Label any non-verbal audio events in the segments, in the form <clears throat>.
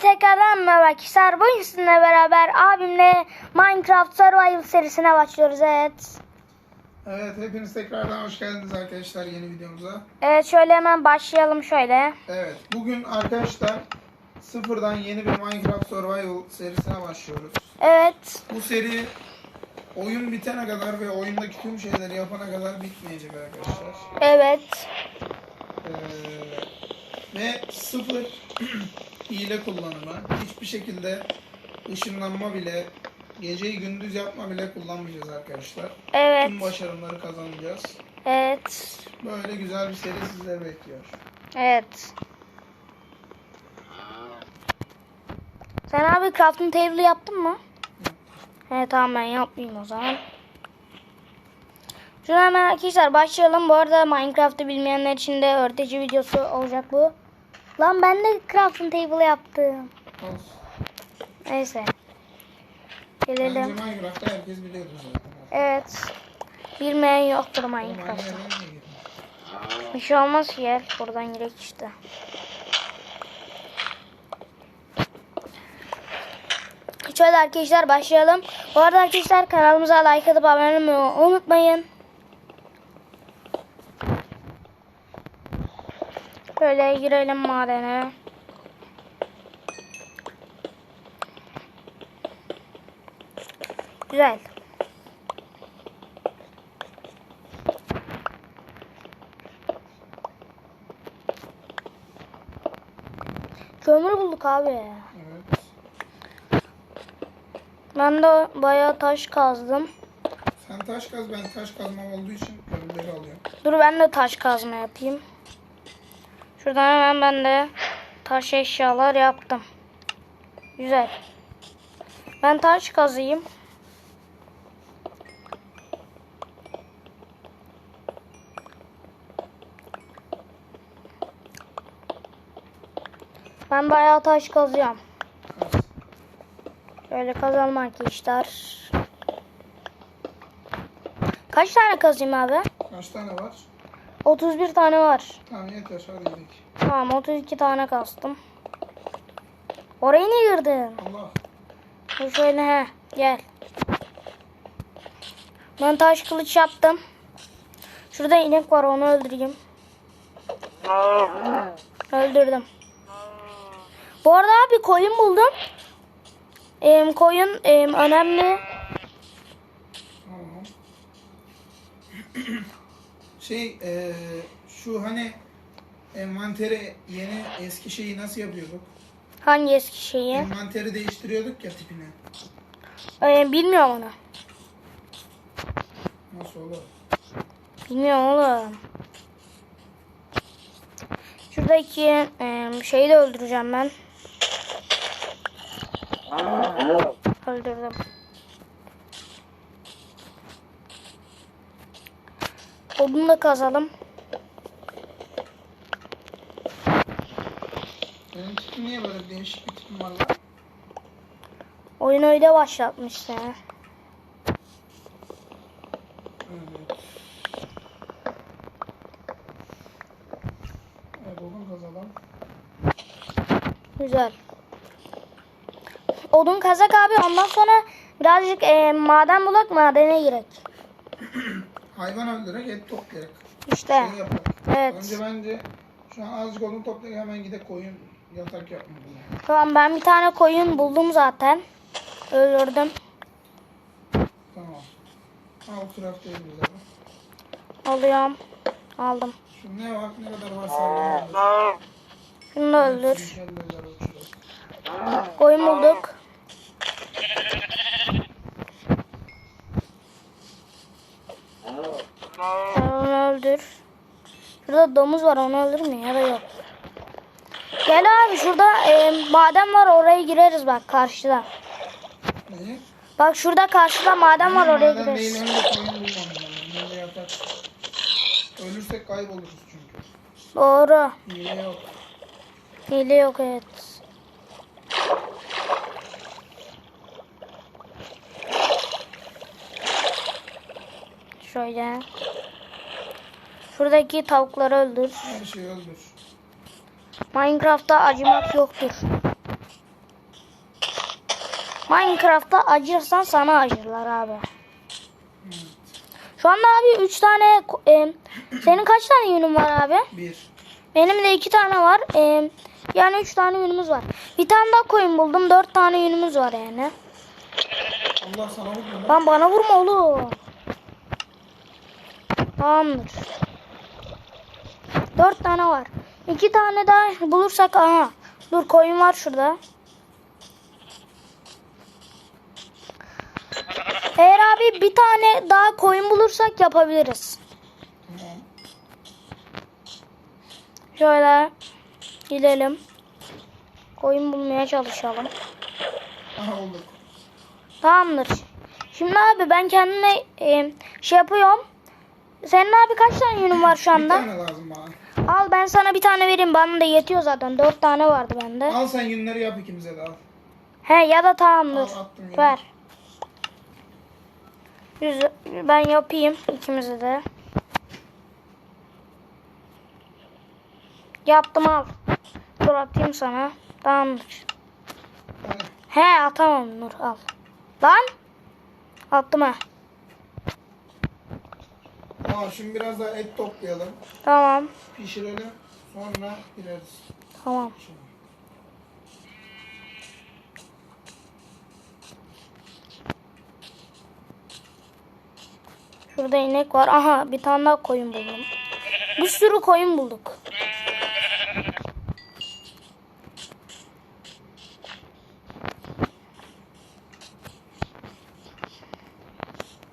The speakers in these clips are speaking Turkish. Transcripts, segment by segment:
Tekrardan merhaba arkadaşlar. Bugün sizinle beraber abimle Minecraft Survival serisine başlıyoruz. Evet. Evet hepiniz tekrardan hoş geldiniz arkadaşlar yeni videomuza. Evet şöyle hemen başlayalım şöyle. Evet bugün arkadaşlar sıfırdan yeni bir Minecraft Survival serisine başlıyoruz. Evet. Bu seri oyun bitene kadar ve oyundaki tüm şeyleri yapana kadar bitmeyecek arkadaşlar. Evet. Ee, ve sıfır <clears throat> hile kullanımı hiçbir şekilde ışınlanma bile geceyi gündüz yapma bile kullanmayacağız arkadaşlar. Evet. Tüm başarımları kazanacağız. Evet. Böyle güzel bir seri sizleri bekliyor. Evet. Sen abi crafting table yaptın mı? Evet tamam ben yapmayayım o zaman. Şuna hemen arkadaşlar başlayalım. Bu arada Minecraft'ı bilmeyenler için de öğretici videosu olacak bu. Lan ben de crafting table yaptım. Olsun. Neyse. Bence Gelelim. Minecraft'ta herkes biliyordur zaten. Evet. Bilmeyen yoktur girdin? Bir şey olmaz ki gel. Buradan girek işte. Şöyle arkadaşlar başlayalım. Bu arada arkadaşlar kanalımıza like atıp abone olmayı unutmayın. Şöyle girelim madene. Güzel. Kömür bulduk abi. Evet. Ben de bayağı taş kazdım. Sen taş kaz ben taş kazmam olduğu için kömürleri alıyorum. Dur ben de taş kazma yapayım. Şuradan hemen ben de taş eşyalar yaptım. Güzel. Ben taş kazayım. Ben bayağı taş kazıyorum. Kaz. Şöyle kazalım arkadaşlar. Kaç tane kazayım abi? Kaç tane var? 31 tane var. Tamam yeter hadi gidelim. Tamam 32 tane kastım. Oraya niye girdin? Allah. Dur şöyle he gel. Ben taş kılıç yaptım. Şurada inek var onu öldüreyim. Öldürdüm. Bu arada abi koyun buldum. Em, koyun em, önemli. Şey eee, şu hani envanteri yeni eski şeyi nasıl yapıyorduk? Hangi eski şeyi? Envanteri değiştiriyorduk ya tipini. Em, bilmiyorum onu. Nasıl olur? Bilmiyorum oğlum. Şuradaki em, şeyi de öldüreceğim ben. Öldürdüm. Odunu da kazalım. Benim tipim niye böyle değişik bir tipim var lan? Oyunu öyle başlatmış seni. Evet. Evet odun kazalım. Güzel. Odun kazak abi ondan sonra birazcık e, maden bulak madene girek. Hayvan öldürerek et toplayarak. İşte. Şey yaparak. Evet. Önce bence şu an azıcık odun toplayarak hemen gidip koyun yatak yapmalıyım. Tamam ben bir tane koyun buldum zaten. Öldürdüm. Tamam. Al edebiliriz abi. Alıyorum. Aldım. Şu ne var ne kadar var sağlam. Şunu öldür. Koyun bulduk. Sen onu öldür. Şurada domuz var onu öldür mü ya da yok. Gel abi şurada e, maden var oraya gireriz bak karşıda. Neyi? Bak şurada karşıda maden var oraya gireriz. Ölürsek kayboluruz çünkü. Doğru. Hile yok. Hile yok evet. Şöyle. Şuradaki tavukları öldür. Her şeyi öldür. Minecraft'ta acımak yoktur. Minecraft'ta acırsan sana acırlar abi. Şu anda abi 3 tane e, senin kaç tane yünün var abi? Bir. Benim de 2 tane var. E, yani 3 tane yünümüz var. Bir tane daha koyun buldum. 4 tane yünümüz var yani. Allah sana vurdu. Lan bana vurma oğlum. Tamamdır. 4 tane var. 2 tane daha bulursak aha. Dur koyun var şurada. Eğer abi bir tane daha koyun bulursak yapabiliriz. Şöyle gidelim. Koyun bulmaya çalışalım. Tamamdır. Şimdi abi ben kendime e, şey yapıyorum. Senin abi kaç tane yünün var şu Bir anda? tane lazım bana. Al ben sana bir tane vereyim. Bana da yetiyor zaten. Dört tane vardı bende. Al sen yünleri yap ikimize de al. He ya da attım yine. Ver. Yüz, ben yapayım ikimize de. Yaptım al. Dur atayım sana. Tamamdır. He atamam Nur al. Lan. Attım ha. Tamam şimdi biraz daha et toplayalım. Tamam. Pişirelim. Sonra gireriz. Tamam. Şurada inek var. Aha bir tane daha koyun buldum. Bir sürü koyun bulduk.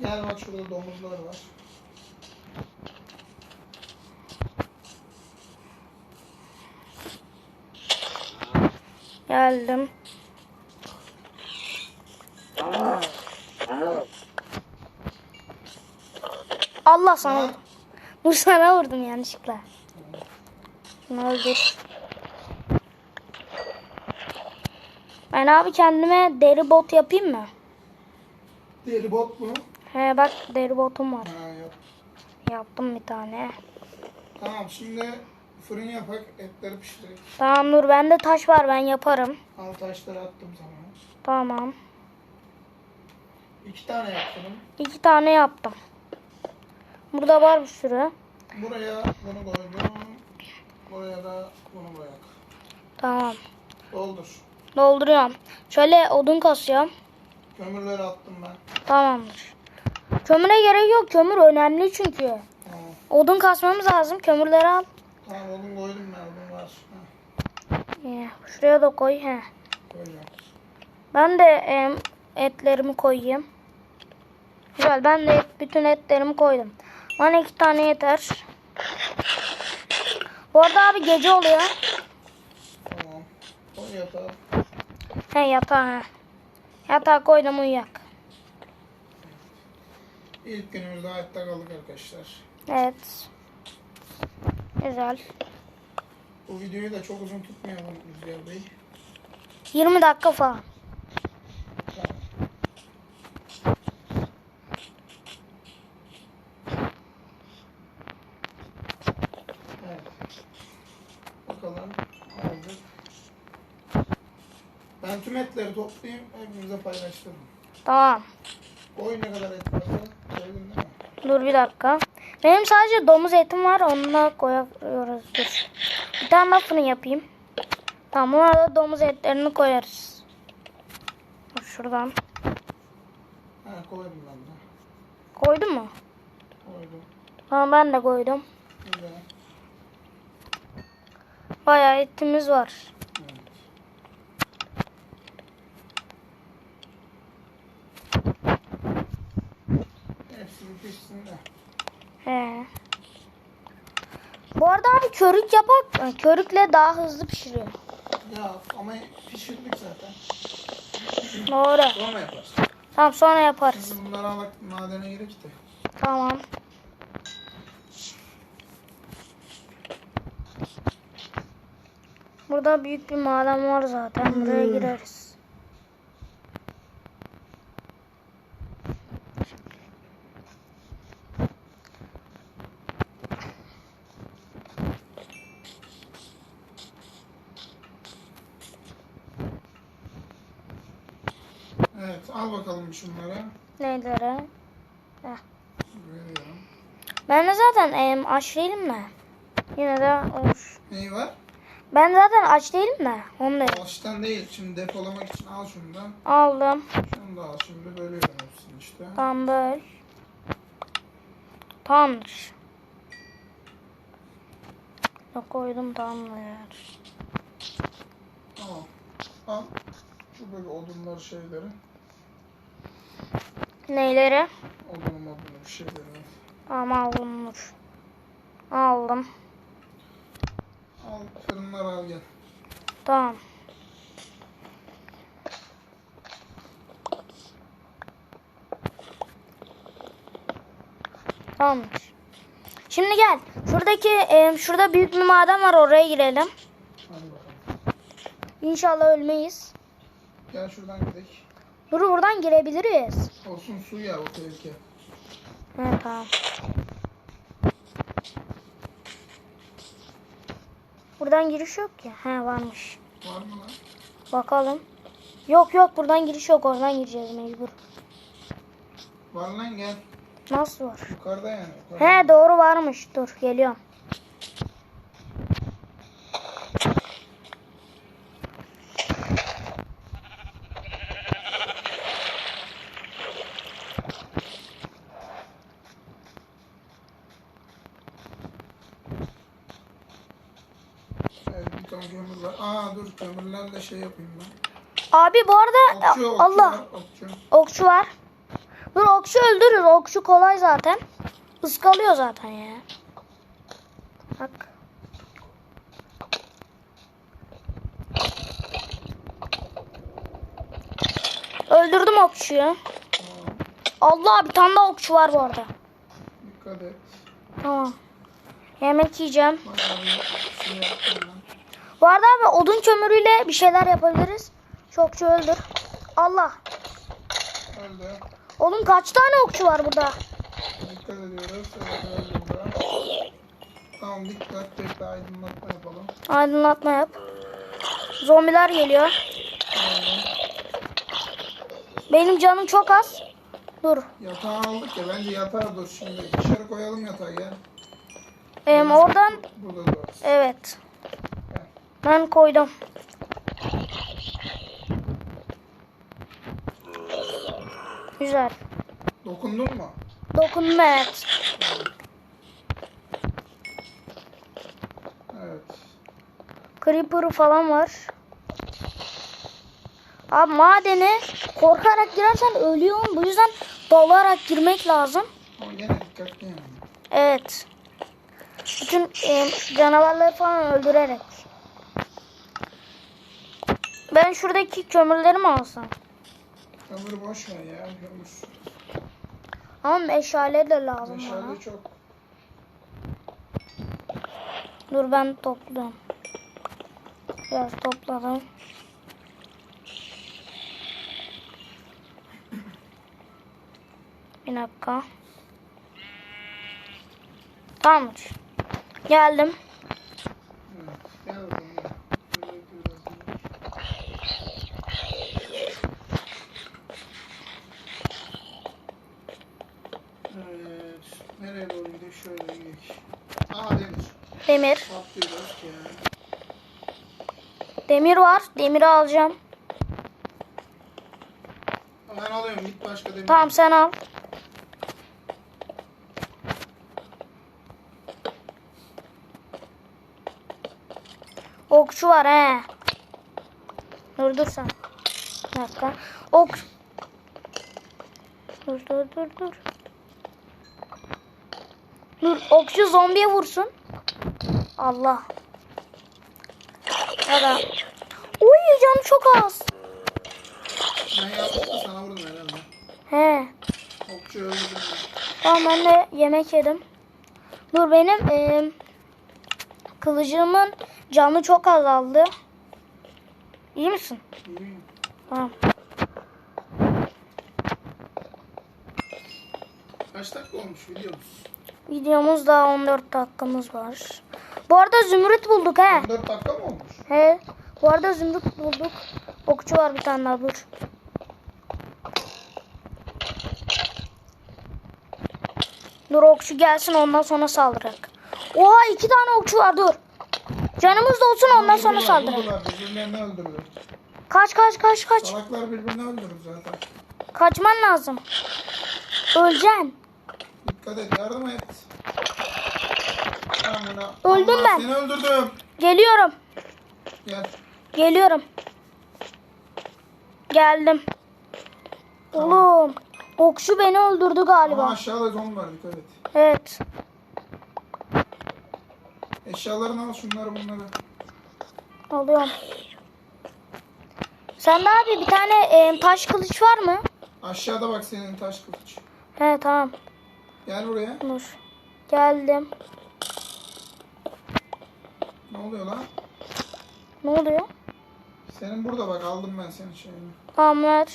Gel bak şurada domuzlar var. Geldim. Allah sana. Bu sana vurdum yanlışlıkla. Şunu öldür. Ben abi kendime deri bot yapayım mı? Deri bot mu? He bak deri botum var. Ha yok. Yaptım bir tane. Tamam şimdi fırın yapak etleri pişirelim. Tamam Nur bende taş var ben yaparım. Al taşları attım sana. Tamam. İki tane yaptım. İki tane yaptım. Burada var bir sürü. Buraya bunu koydum. Buraya da bunu koyak. Tamam. Doldur. Dolduruyorum. Şöyle odun kasıyorum. Kömürleri attım ben. Tamamdır. Kömüre gerek yok. Kömür önemli çünkü. Tamam. Odun kasmamız lazım. Kömürleri al. Tamam odun koydum ben. Var. Ha, Ee, Şuraya da koy. He. koyacağım. Ben de em, etlerimi koyayım. Güzel. Ben de et- bütün etlerimi koydum. Bana iki tane yeter. Bu arada abi gece oluyor. Tamam. Koy yatağı. He yatağa. he. Yatağa koydum uyuyak. İlk günümüzde hayatta kaldık arkadaşlar. Evet. Güzel. Bu videoyu da çok uzun tutmayalım Rüzgar Bey. 20 dakika falan. Ben tüm etleri toplayayım, hepimize paylaştırırım. Tamam. Koy ne kadar et varsa söyledin değil mi? Dur bir dakika. Benim sadece domuz etim var. Onunla koyuyoruz. Dur. Bir tane daha fırın yapayım. Tamam buna da domuz etlerini koyarız. Dur şuradan. Ha koydum ben de. Koydun mu? Koydum. Tamam ben de koydum. Güzel. Bayağı etimiz var. Evet. Hepsi bir pişsin de. He. Bu arada körük yapak. Körükle daha hızlı pişiriyor. Ya ama pişirdik zaten. Doğru. Sonra yaparız. Tamam sonra yaparız. Şimdi bunları alak madene girek de. Tamam. Burada büyük bir maden var zaten. Buraya gireriz. Evet al bakalım şunları. Neylere? Veriyorum. Ben de zaten em, aç değilim de. Yine de olur. Neyi var? Ben zaten aç değilim de. Onu da Baştan değil. Şimdi depolamak için al şunu da. aldım. Şunu da al. Şimdi bölüyorum hepsini işte. Tamam böyle. Tamamdır. Yok koydum tamamdır. Tamam. Al. Şu böyle odunları şeyleri. Neyleri? Modunu bir şeyleri. Tamam aldım. dur. Aldım. Al fırınları al gel. Tamam. Tamamdır. Şimdi gel. Şuradaki e, şurada büyük bir maden var oraya girelim. İnşallah ölmeyiz. Gel şuradan gidelim. Dur buradan girebiliriz. Olsun su ya o tehlike. Evet tamam. Buradan giriş yok ya. He varmış. Var mı lan? Bakalım. Yok yok buradan giriş yok. Oradan gireceğiz mecbur. Var lan gel. Nasıl var? Yukarıda yani. Yukarıda. He doğru varmış. Dur geliyorum. Evet, bir ton kömür var. Aa dur kömürlerle şey yapayım ben. Abi bu arada Okçu, okçu Allah var. Okçu. okçu var. Dur okçu öldürür. Okçu kolay zaten. Iskalıyor zaten ya. Bak. Öldürdüm okçuyu. Tamam. Allah bir tane daha okçu var bu arada. Dikkat et. Tamam. Yemek yiyeceğim. Bayağı bir şey yaptım ben. Bu arada abi odun kömürüyle bir şeyler yapabiliriz. Şu okçu öldür. Allah. Öldü. Oğlum kaç tane okçu var burada? Dikkat ediyoruz. Tamam dikkat. Bekle aydınlatma yapalım. Aydınlatma yap. Zombiler geliyor. Öldü. Benim canım çok az. Dur. Yatağı aldık ya. Bence yatağı dur şimdi. Dışarı koyalım yatağı gel. Em, oradan Burada durarız. evet. Ben koydum. Güzel. Dokundun mu? Dokunma et. Evet. Creeper falan var. Abi madene korkarak girersen ölüyorsun. Bu yüzden dalarak girmek lazım. Ama gene dikkatli yani. Evet. Bütün e, canavarları falan öldürerek. Ben şuradaki kömürleri mi alsam? Kömür boş ver ya. Kömür. Ama meşale de lazım bana. Meşale çok. Dur ben topluyorum. Biraz topladım. Bir dakika. Tamamdır. Geldim. Evet. Gel bakalım. gel. Şöyle biraz daha. Evet. Nereye doğru gidiyor? Aa demir. Demir. Demir var. Demiri alacağım. Ben alıyorum. Git başka demir. Tamam sen al. Okçu var he. Dur dur sen. Bir dakika. Ok. Dur dur dur dur. Dur okçu zombiye vursun. Allah. Ya da. Uy canım çok az. Ben yanlışlıkla sana vurdum herhalde. He. Okçu öldürdüm. Tamam ben de yemek yedim. Dur benim eee, kılıcımın canı çok azaldı. İyi misin? İyi. Tamam. Kaç dakika olmuş biliyor musun? Videomuz daha 14 dakikamız var. Bu arada zümrüt bulduk he. 14 dakika mı olmuş? He. Bu arada zümrüt bulduk. Okçu var bir tane daha dur. Dur okçu gelsin ondan sonra saldırak. Oha iki tane okçu var dur. Canımız da olsun ondan sonra saldırak. Kaç kaç kaç kaç. Salaklar birbirini öldürür zaten. Kaçman lazım. Öleceksin. Dikkat et yardım et. Amına. Öldüm Allah, ben. Seni öldürdüm. Geliyorum. Gel. Geliyorum. Geldim. Oğlum. Okçu beni öldürdü Ama galiba. aşağıda zombi var dikkat et. Evet. Eşyalarını al şunları bunları. Alıyorum. Sende abi bir tane e, taş kılıç var mı? Aşağıda bak senin taş kılıç. He tamam. Gel buraya. Dur. Geldim. Ne oluyor lan? Ne oluyor? Senin burada bak aldım ben senin şeyini. Tamam ver.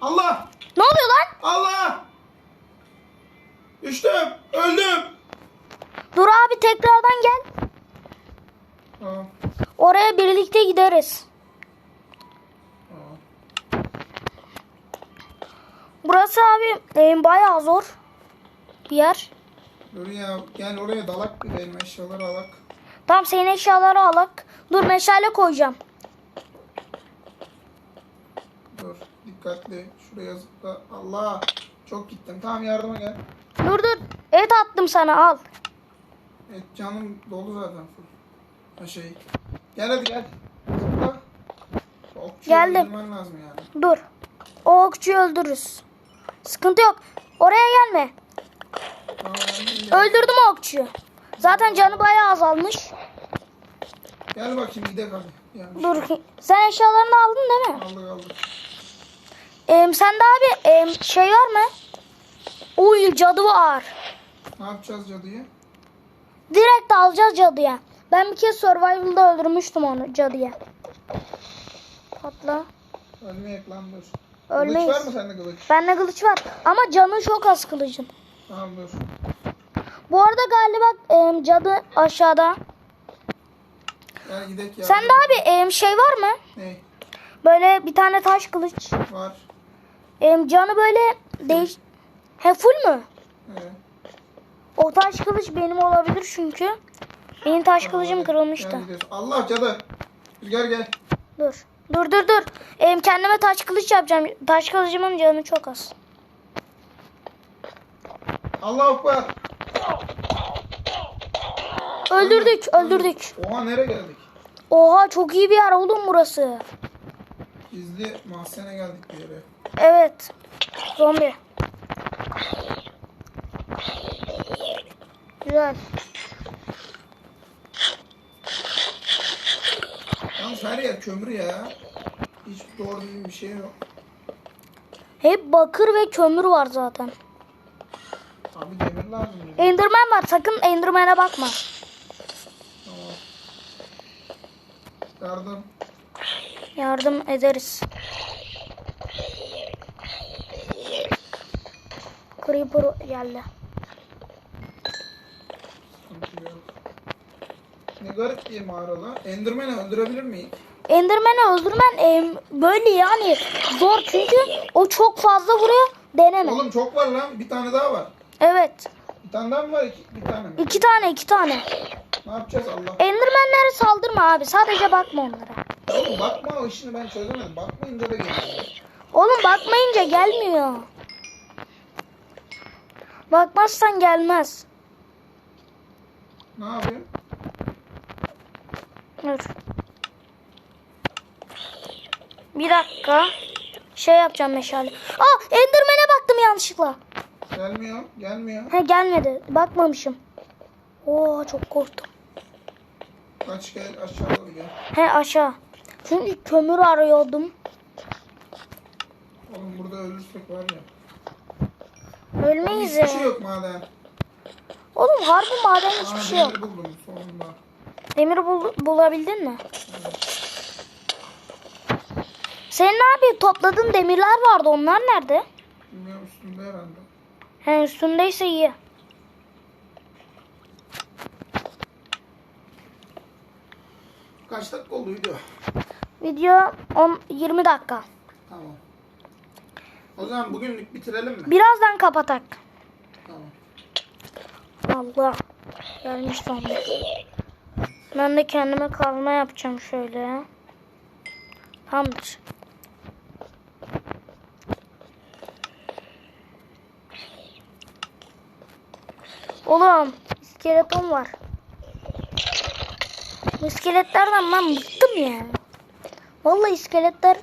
Allah! Ne oluyor lan? Allah! Düştüm! Öldüm! Dur abi tekrardan gel. Tamam. Oraya birlikte gideriz. Tamam. Burası abi e, bayağı zor bir yer. Dur ya gel oraya dalak bir benim eşyaları alak. Tamam senin eşyaları alak. Dur meşale koyacağım. Dur dikkatli. Şuraya zıpla. Allah! Çok gittim. Tamam yardıma gel. Dur dur. Et attım sana al. Et canım dolu zaten. Ha şey. Gel hadi gel. Zıpla. Okçuyu Geldim. lazım yani. Dur. O okçuyu öldürürüz. Sıkıntı yok. Oraya gelme. Tamam ben de gel. Öldürdüm o okçuyu. Zaten canı bayağı azalmış. Gel bakayım gidelim hadi. Yani Dur. Sen eşyalarını aldın değil mi? aldık aldık. Ee, sende abi ee, şey var mı? Uy cadı var. Ne yapacağız cadıyı? Direkt alacağız cadıya. Ben bir kez survival'da öldürmüştüm onu cadıya. Patla. Ölmeyek lan dur. Ölmeyiz. Kılıç var mı sende kılıç? Bende kılıç var ama canı çok az kılıcın. Tamam dur. Bu arada galiba em, cadı aşağıda. Gel gidelim ya. Sende abi em, şey var mı? Ne? Böyle bir tane taş kılıç. Var. Em, canı böyle değiş... He full mü? Evet. O taş kılıç benim olabilir çünkü. Benim taş kılıcım kırılmıştı. Allah cadı. Rüzgar gel. Dur. Dur dur dur. Em, kendime taş kılıç yapacağım. Taş kılıcımın canı çok az. Allah akbar. Öldürdük, öldürdük. Oha nereye geldik? Oha çok iyi bir yer oğlum burası. Gizli mahzene geldik bir yere. Evet. Zombi. Güzel. Yalnız her yer kömür ya. Hiç doğru düzgün bir şey yok. Hep bakır ve kömür var zaten. Abi demir lazım. Enderman var. Sakın Enderman'e bakma. Tamam. Yardım. Yardım ederiz. Creeper geldi. Ne garip bir mağara lan. Enderman'i öldürebilir miyiz? Enderman'ı öldürmen em, böyle yani zor çünkü o çok fazla vuruyor. Deneme. Oğlum çok var lan. Bir tane daha var. Evet. Bir tane daha mı var? İki, bir tane mi? iki tane iki tane. Ne yapacağız Allah? Enderman'lere saldırma abi. Sadece bakma onlara. Oğlum bakma o işini ben çözemedim. Bakmayınca da geliyor. Oğlum bakmayınca gelmiyor. Bakmazsan gelmez. Ne yapayım? Dur. Bir dakika. Şey yapacağım meşale. Aa Enderman'e baktım yanlışlıkla. Gelmiyor. Gelmiyor. He gelmedi. Bakmamışım. Oo çok korktum. Kaç gel aşağı doğru gel. He aşağı. Çünkü kömür arıyordum. Oğlum burada ölürsek var ya. Ölmeyiz Hiçbir şey yok maden. Oğlum harbi maden Aa, hiçbir şey yok. demir buldum sonunda. Demiri bul- bulabildin mi? Senin abi topladığın demirler vardı. Onlar nerede? Bilmiyorum üstünde herhalde. He üstündeyse iyi. Kaç dakika oldu video? Video 10 20 dakika. Tamam. O zaman bugünlük bitirelim mi? Birazdan kapatak. Allah. Gelmiş sonunda. Ben de kendime kazma yapacağım şöyle. Tamamdır. Oğlum iskeleton var. Bu iskeletlerden ben bıktım ya. Vallahi iskeletler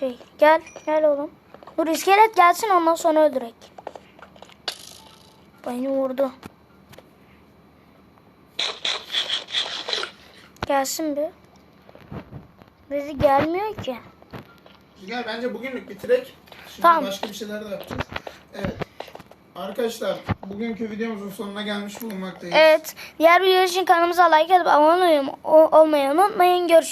şey gel gel oğlum. Dur iskelet gelsin ondan sonra öldürek. Beni vurdu. Gelsin bir. Bizi gelmiyor ki. Gel bence bugünlük bitirek. Şimdi Tamam. başka bir şeyler de yapacağız. Evet. Arkadaşlar bugünkü videomuzun sonuna gelmiş bulunmaktayız. Evet. Diğer videolar için kanalımıza like atıp abone olmayı unutmayın. Görüşürüz.